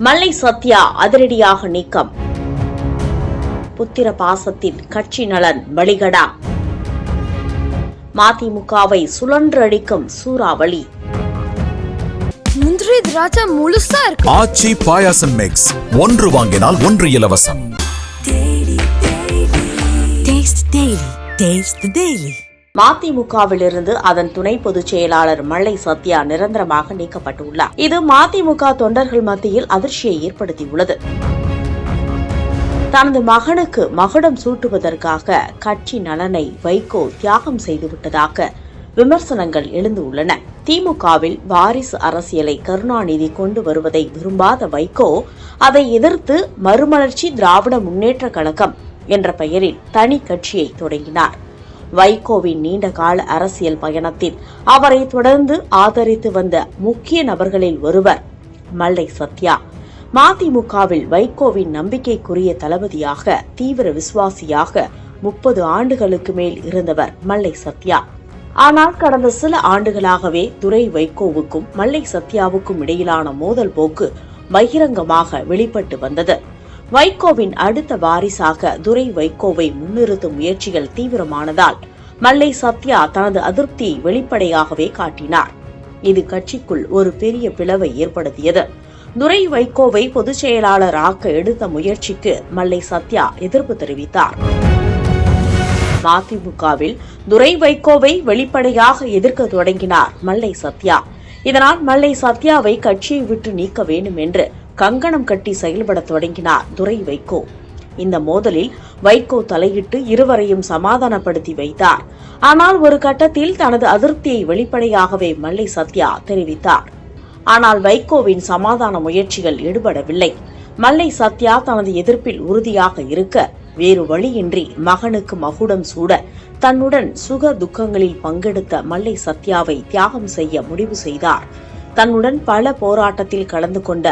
மல்லை சத்யா அதிரடியாக நீக்கம். புத்திர பாசத்தில் கட்சி நலன் பலிகடா. மதிமுகவை சுழன்றடிக்கும் சூறாவளி. முந்திரி திராட்சை முழுசா இருக்கு. ஆச்சி பாயாசம் மிக்ஸ் ஒன்று வாங்கினால் ஒன்று இலவசம். Taste மதிமுகவிலிருந்து அதன் துணை பொதுச் செயலாளர் மல்லை சத்யா நிரந்தரமாக நீக்கப்பட்டுள்ளார். இது மதிமுக தொண்டர்கள் மத்தியில் அதிர்ச்சியை ஏற்படுத்தியுள்ளது. தனது மகனுக்கு மகுடம் சூட்டுவதற்காக கட்சி நலனை வைகோ தியாகம் செய்துவிட்டதாக விமர்சனங்கள் எழுந்துள்ளன. திமுகவில் வாரிசு அரசியலை கருணாநிதி கொண்டு வருவதை விரும்பாத வைகோ அதை எதிர்த்து மறுமலர்ச்சி திராவிட முன்னேற்ற கழகம் என்ற பெயரில் தனி கட்சியை தொடங்கினார். வைகோவின் நீண்டகால அரசியல் பயணத்தில் அவரை தொடர்ந்து ஆதரித்து வந்த முக்கிய நபர்களில் ஒருவர் மல்லை சத்யா. மதிமுகவில் வைகோவின் நம்பிக்கைக்குரிய தளபதியாக தீவிர விசுவாசியாக முப்பது ஆண்டுகளுக்கு மேல் இருந்தவர் மல்லை சத்யா. ஆனால் கடந்த சில ஆண்டுகளாகவே துரை வைகோவுக்கும் மல்லை சத்யாவுக்கும் இடையிலான மோதல் போக்கு பகிரங்கமாக வெளிப்பட்டு வந்தது. வைகோவின் அடுத்த வாரிசாக துரை வைகோவை முன்னிறுத்தும் முயற்சிகள் தீவிரமானதால் மல்லை சத்யா தனது அதிருப்தியை வெளிப்படையாகவே காட்டினார். இது கட்சிக்குள் ஒரு பெரிய பிளவை ஏற்படுத்தியது. துரை வைகோவை பொதுச் செயலாளர் ஆக்க எடுத்த முயற்சிக்கு மல்லை சத்யா எதிர்ப்பு தெரிவித்தார். மதிமுகவில் துரை வைகோவை வெளிப்படையாக எதிர்க்க தொடங்கினார் மல்லை சத்யா. இதனால் மல்லை சத்யாவை கட்சியை விட்டு நீக்க வேண்டும் என்று கங்கணம் கட்டி செயல்பட தொடங்கினார் துரை வைகோ. இந்த மோதலில் வைகோ தலையிட்டு இருவரையும் சமாதானப்படுத்தி வைத்தார். ஆனால் ஒரு கட்டத்தில் தனது அதிருப்தியை வெளிப்படையாகவே மல்லை சத்யா தெரிவித்தார். ஆனால் வைகோவின் சமாதான முயற்சிகள் ஈடுபடவில்லை. மல்லை சத்யா தனது எதிர்ப்பில் உறுதியாக இருக்க வேறு வழியின்றி மகனுக்கு மகுடம் சூட தன்னுடன் சுக துக்கங்களில் பங்கெடுத்த மல்லை சத்யாவை தியாகம் செய்ய முடிவு செய்தார். தன்னுடன் பல போராட்டத்தில் கலந்து கொண்ட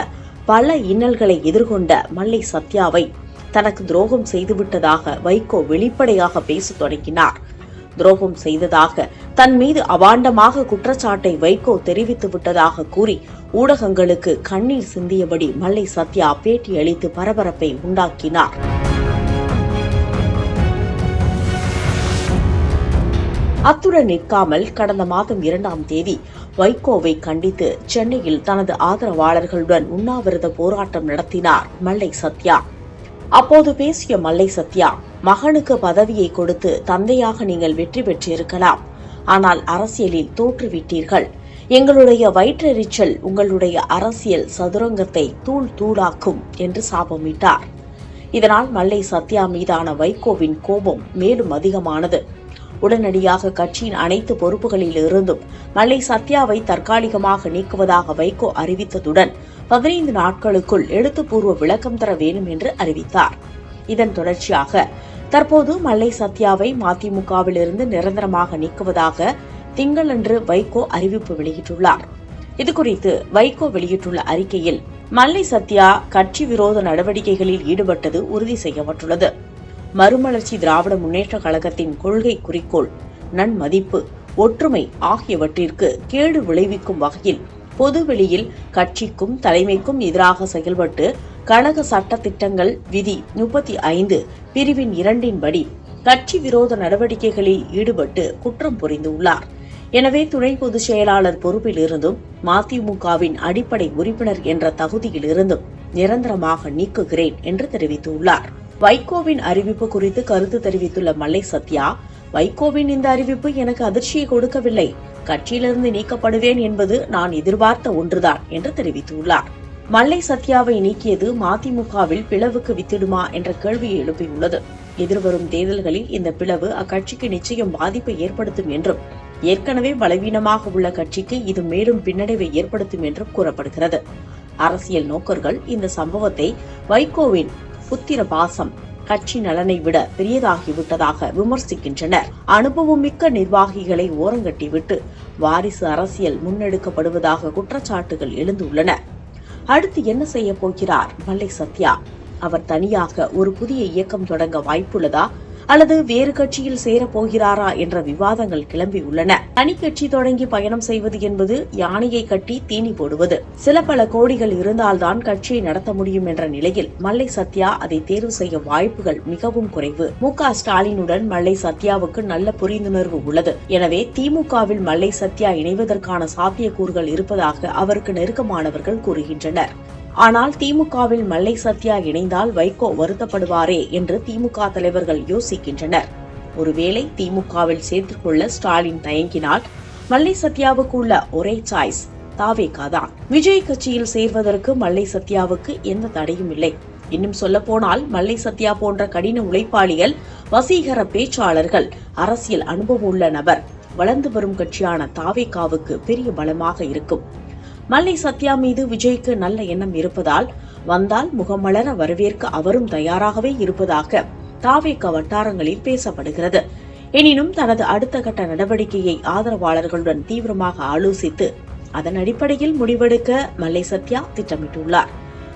பல இன்னல்களை எதிர்கொண்ட மல்லை சத்யாவை தனக்கு துரோகம் செய்துவிட்டதாக வைகோ வெளிப்படையாக பேசத் தொடங்கினார். துரோகம் செய்ததாக தன் மீது அவாண்டமாக குற்றச்சாட்டை வைகோ தெரிவித்து விட்டதாக கூறி ஊடகங்களுக்கு கண்ணீர் சிந்தியபடி மல்லை சத்யா பேட்டியளித்து பரபரப்பை உண்டாக்கினார். அத்துடன் நிற்காமல் கடந்த மாதம் இரண்டாம் தேதி வைகோவை கண்டித்து சென்னையில் தனது ஆதரவாளர்களுடன் உண்ணாவிரத போராட்டம் நடத்தினார் மல்லை சத்யா. அப்போது பேசிய மல்லை சத்யா மகனுக்கு பதவியை கொடுத்து தந்தையாக நீங்கள் வெற்றி பெற்றிருக்கலாம். ஆனால் அரசியலில் தோற்றுவிட்டீர்கள். எங்களுடைய வயிற்றெரிச்சல் உங்களுடைய அரசியல் சதுரங்கத்தை தூள் தூளாக்கும் என்று சாபமிட்டார். இதனால் மல்லை சத்யா மீதான வைகோவின் கோபம் மேலும் அதிகமானது. உடனடியாக கட்சியின் அனைத்து பொறுப்புகளில் இருந்தும் மல்லை சத்யாவை தற்காலிகமாக நீக்குவதாக வைகோ அறிவித்ததுடன் பதினைந்து நாட்களுக்குள் எழுத்துப்பூர்வ விளக்கம் தர வேண்டும் என்று அறிவித்தார். இதன் தொடர்ச்சியாக தற்போது மல்லை சத்யாவை மதிமுகவிலிருந்து நிரந்தரமாக நீக்குவதாக திங்களன்று வைகோ அறிவிப்பு வெளியிட்டுள்ளார். இதுகுறித்து வைகோ வெளியிட்டுள்ள அறிக்கையில் மல்லை சத்யா கட்சி விரோத நடவடிக்கைகளில் ஈடுபட்டது உறுதி செய்யப்பட்டுள்ளது. மறுமலர்ச்சி திராவிட முன்னேற்ற கழகத்தின் கொள்கை குறிக்கோள் நன்மதிப்பு ஒற்றுமை ஆகியவற்றிற்கு கேடு விளைவிக்கும் வகையில் பொதுவெளியில் கட்சிக்கும் தலைமைக்கும் எதிராக செயல்பட்டு கழக சட்ட திட்டங்கள் விதி முப்பத்தி ஐந்து பிரிவின் இரண்டின்படி கட்சி விரோத நடவடிக்கைகளில் ஈடுபட்டு குற்றம் புரிந்துள்ளார். எனவே துணை பொதுச் செயலாளர் பொறுப்பில் இருந்தும் மதிமுகவின் அடிப்படை உறுப்பினர் என்ற தகுதியில் இருந்தும் நிரந்தரமாக நீக்குகிறேன் என்று தெரிவித்துள்ளார். வைகோவின் அறிவிப்பு குறித்து கருத்து தெரிவித்துள்ள மல்லை சத்யா வைகோவின் இந்த அறிவிப்பு எனக்கு அதிர்ச்சியை கொடுக்கவில்லை. கட்சியிலிருந்து நீக்கப்படுவேன் என்பது நான் எதிர்பார்த்த ஒன்றுதான் என்று தெரிவித்துள்ளார். மல்லை சத்யாவை நீக்கியது மதிமுகவில் பிளவுக்கு வித்திடுமா என்ற கேள்வியை எழுப்பியுள்ளது. எதிர்வரும் தேர்தல்களில் இந்த பிளவு அக்கட்சிக்கு நிச்சயம் பாதிப்பை ஏற்படுத்தும் என்றும் ஏற்கனவே பலவீனமாக உள்ள கட்சிக்கு இது மேலும் பின்னடைவை ஏற்படுத்தும் என்றும் கூறப்படுகிறது. அரசியல் நோக்கர்கள் இந்த சம்பவத்தை வைகோவின் புத்திர பாசம் கட்சி நலனை விட பெரியதாகிவிட்டதாக விமர்சிக்கின்றனர். அனுபவம் மிக்க நிர்வாகிகளை ஓரங்கட்டிவிட்டு வாரிசு அரசியல் முன்னெடுக்கப்படுவதாக குற்றச்சாட்டுகள் எழுந்துள்ளன. அடுத்து என்ன செய்ய போகிறார்? மல்லை சத்யா அவர் தனியாக ஒரு புதிய இயக்கம் தொடங்க வாய்ப்புள்ளதா? அல்லது வேறு கட்சியில் சேரப் போகிறாரா என்ற விவாதங்கள் கிளம்பியுள்ளன தனி கட்சி தொடங்கி பயணம் செய்வது என்பது யானையை கட்டி தீனி போடுவது. சில பல கோடிகள் இருந்தால்தான் கட்சியை நடத்த முடியும் என்ற நிலையில் மல்லை சத்யா அதை தேர்வு செய்ய வாய்ப்புகள் மிகவும் குறைவு. மு ஸ்டாலினுடன் மல்லை சத்யாவுக்கு நல்ல புரிந்துணர்வு உள்ளது. எனவே திமுகவில் மல்லை சத்யா இணைவதற்கான சாத்தியக்கூறுகள் இருப்பதாக அவருக்கு நெருக்கமானவர்கள் கூறுகின்றனர். ஆனால் திமுகவில் மல்லை சத்யா இணைந்தால் வைகோ வருத்தப்படுவாரே என்று திமுக தலைவர்கள் யோசிக்கின்றனர். ஒருவேளை திமுகவில் சேர்த்துக் கொள்ள ஸ்டாலின் தயங்கினால் மல்லை சத்யாவுக்கு உள்ள ஒரே சாய்ஸ் தாவேகா தான். விஜய் கட்சியில் சேர்வதற்கு மல்லை சத்யாவுக்கு எந்த தடையும் இல்லை. இன்னும் சொல்ல போனால் மல்லை சத்யா போன்ற கடின உழைப்பாளிகள் வசீகர பேச்சாளர்கள் அரசியல் அனுபவம் உள்ள நபர் வளர்ந்து வரும் கட்சியான தாவேகாவுக்கு பெரிய பலமாக இருக்கும். மல்லை சத்யா மீது விஜய்க்கு நல்ல எண்ணம் இருப்பதால் வந்தால் முகமலர வரவேற்க அவரும் தயாராகவே இருப்பதாக தாவேக வட்டாரங்களில் பேசப்படுகிறது. எனினும் தனது அடுத்த கட்ட நடவடிக்கையை ஆதரவாளர்களுடன் தீவிரமாக ஆலோசித்து அதன் அடிப்படையில் முடிவெடுக்க மல்லை சத்யா திட்டமிட்டுள்ளார்.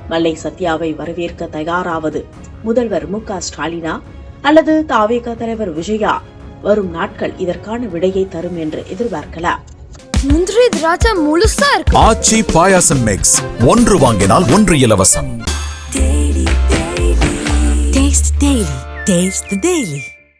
மல்லை சத்யாவை வரவேற்க தயாராவது முதல்வர் மு ஸ்டாலினா அல்லது தாவேக தலைவர் விஜயா? வரும் நாட்கள் இதற்கான விடையை தரும் என்று எதிர்பார்க்கலாம். முந்திரி திராட்சை முழுசா இருக்கு ஆச்சி பாயாசம் மிக்ஸ் ஒன்று வாங்கினால் ஒன்று இலவசம் Taste the Daily. Taste the Daily.